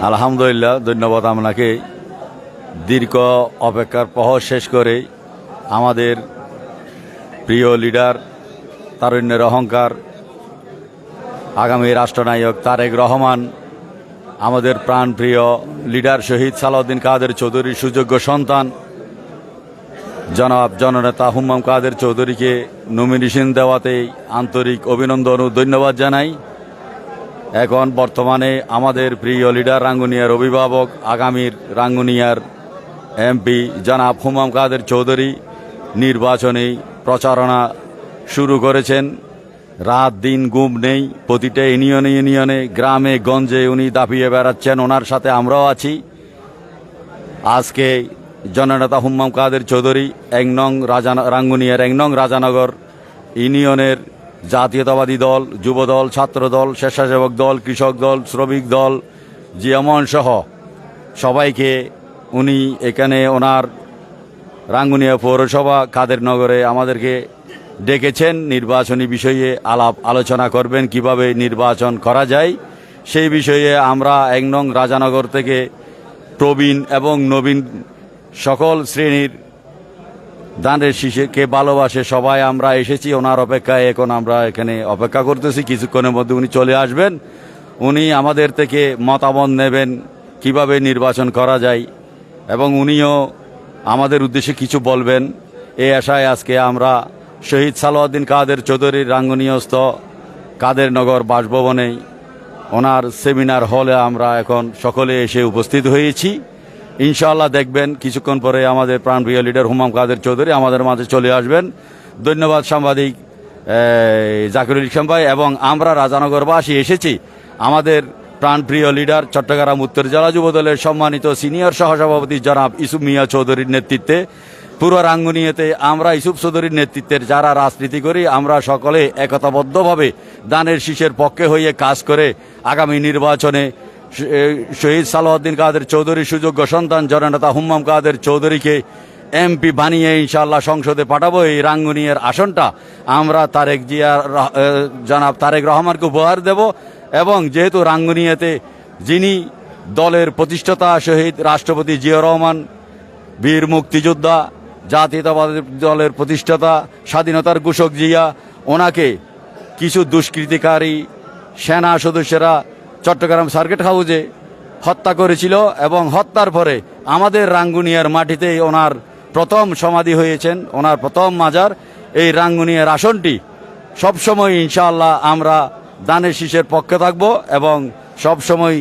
আলহামদুলিল্লাহ ধন্যবাদ আপনাকে। দীর্ঘ অপেক্ষার প্রহর শেষ করে আমাদের প্রিয় লিডার তারুণ্যের অহংকার আগামী রাষ্ট্রনায়ক তারেক রহমান আমাদের প্রাণপ্রিয় লিডার শহীদ সালাউদ্দিন কাদের চৌধুরীর সুযোগ্য সন্তান জনাব জননেতা হুম্মাম কাদের চৌধুরীকে নমিনেশন দেওয়াতে আন্তরিক অভিনন্দন ও ধন্যবাদ জানাই। এখন বর্তমানে আমাদের প্রিয় লিডার রাঙ্গুনিয়ার অভিভাবক, আগামীর রাঙ্গুনিয়ার এমপি জনাব হুমাম কাদের চৌধুরী নির্বাচনী প্রচারণা শুরু করেছেন। রাত দিন গুম নেই, প্রতিটা ইউনিয়নে ইউনিয়নে, গ্রামে গঞ্জে উনি দাপিয়ে বেড়াচ্ছেন, ওনার সাথে আমরাও আছি। আজকে জননেতা হুম্মাম কাদের চৌধুরী এক নং রাজা রাঙ্গুনিয়ার এক নং রাজানগর, ইউনিয়নের জাতীয়তাবাদী দল, যুবদল, ছাত্রদল, স্বেচ্ছাসেবক দল, কৃষক দল, শ্রমিক দল, জিয়ামন সহ সবাইকে উনি এখানে ওনার রাঙ্গুনিয়া পৌরসভা কাদের নগরে আমাদেরকে ডেকেছেন। নির্বাচনী বিষয়ে আলাপ আলোচনা করবেন, কীভাবে নির্বাচন করা যায়। সেই বিষয়ে আমরা এক নং রাজানগর থেকে প্রবীণ এবং নবীন সকল শ্রেণির দানের শিশুকে ভালোবাসে সবাই, আমরা এসেছি, ওনার অপেক্ষায় এখন আমরা এখানে অপেক্ষা করতেছি, কিছুক্ষণের মধ্যে উনি চলে আসবেন। উনি আমাদের থেকে মতামত নেবেন, কীভাবে নির্বাচন করা যায়, এবং উনিও আমাদের উদ্দেশ্যে কিছু বলবেন। এই আশায় আজকে আমরা শহীদ সালাউদ্দিন কাদের চৌধুরীর রাঙ্গনীয়স্থ কাদের নগর বাসভবনে ওনার সেমিনার হলে আমরা এখন সকলে এসে উপস্থিত হয়েছি। ইনশাআল্লাহ দেখবেন, কিছুক্ষণ পরে আমাদের প্রাণপ্রিয় লিডার হুমাম কাদের চৌধুরী আমাদের মাঝে চলে আসবেন। ধন্যবাদ সাংবাদিক জাকিরুল ইসলাম ভাই, এবং আমরা রাজানগরবাসী এসেছি। আমাদের প্রাণপ্রিয় লিডার চট্টগ্রাম উত্তর জেলা যুব দলের সম্মানিত সিনিয়র সহসভাপতি জনাব ইসুফ মিয়া চৌধুরীর নেতৃত্বে। পুরো রাঙ্গুনিয়াতে আমরা ইসুফ চৌধুরীর নেতৃত্বের যারা রাজনীতি করি, আমরা সকলে একতাবদ্ধভাবে দানের শীষের পক্ষে হয়ে কাজ করে আগামী নির্বাচনে শহীদ সালাউদ্দিন কাদের চৌধুরী সুযোগ্য সন্তান জননেতা হুম্মাম কাদের চৌধুরীকে এমপি বানিয়ে ইনশাল্লাহ সংসদে পাঠাবো। এই রাঙ্গুনিয়ার আসনটা আমরা তারেক জিয়া জনাব তারেক রহমানকে উপহার দেব এবং যেহেতু রাঙ্গুনিয়াতে যিনি দলের প্রতিষ্ঠাতা শহীদ রাষ্ট্রপতি জিয়া রহমান, বীর মুক্তিযোদ্ধা, জাতীয়তাবাদী দলের প্রতিষ্ঠাতা, স্বাধীনতার ঘোষক জিয়া, ওনাকে কিছু দুষ্কৃতিকারী সেনা সদস্যরা চট্টগ্রাম সার্কিট হাউসে হত্যা করেছিল এবং হত্যার পরে আমাদের রাঙ্গুনিয়ার মাটিতে ওনার প্রথম সমাধি হয়েছেন, ওনার প্রথম মাজার। এই রাঙ্গুনিয়ার আসনটি সবসময় ইনশাআল্লাহ আমরা দানের শীষের পক্ষে থাকব এবং সবসময়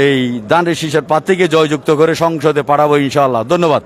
এই দানের শীষের প্রার্থীকে জয়যুক্ত করে সংসদে পাঠাবো ইনশাআল্লাহ। ধন্যবাদ।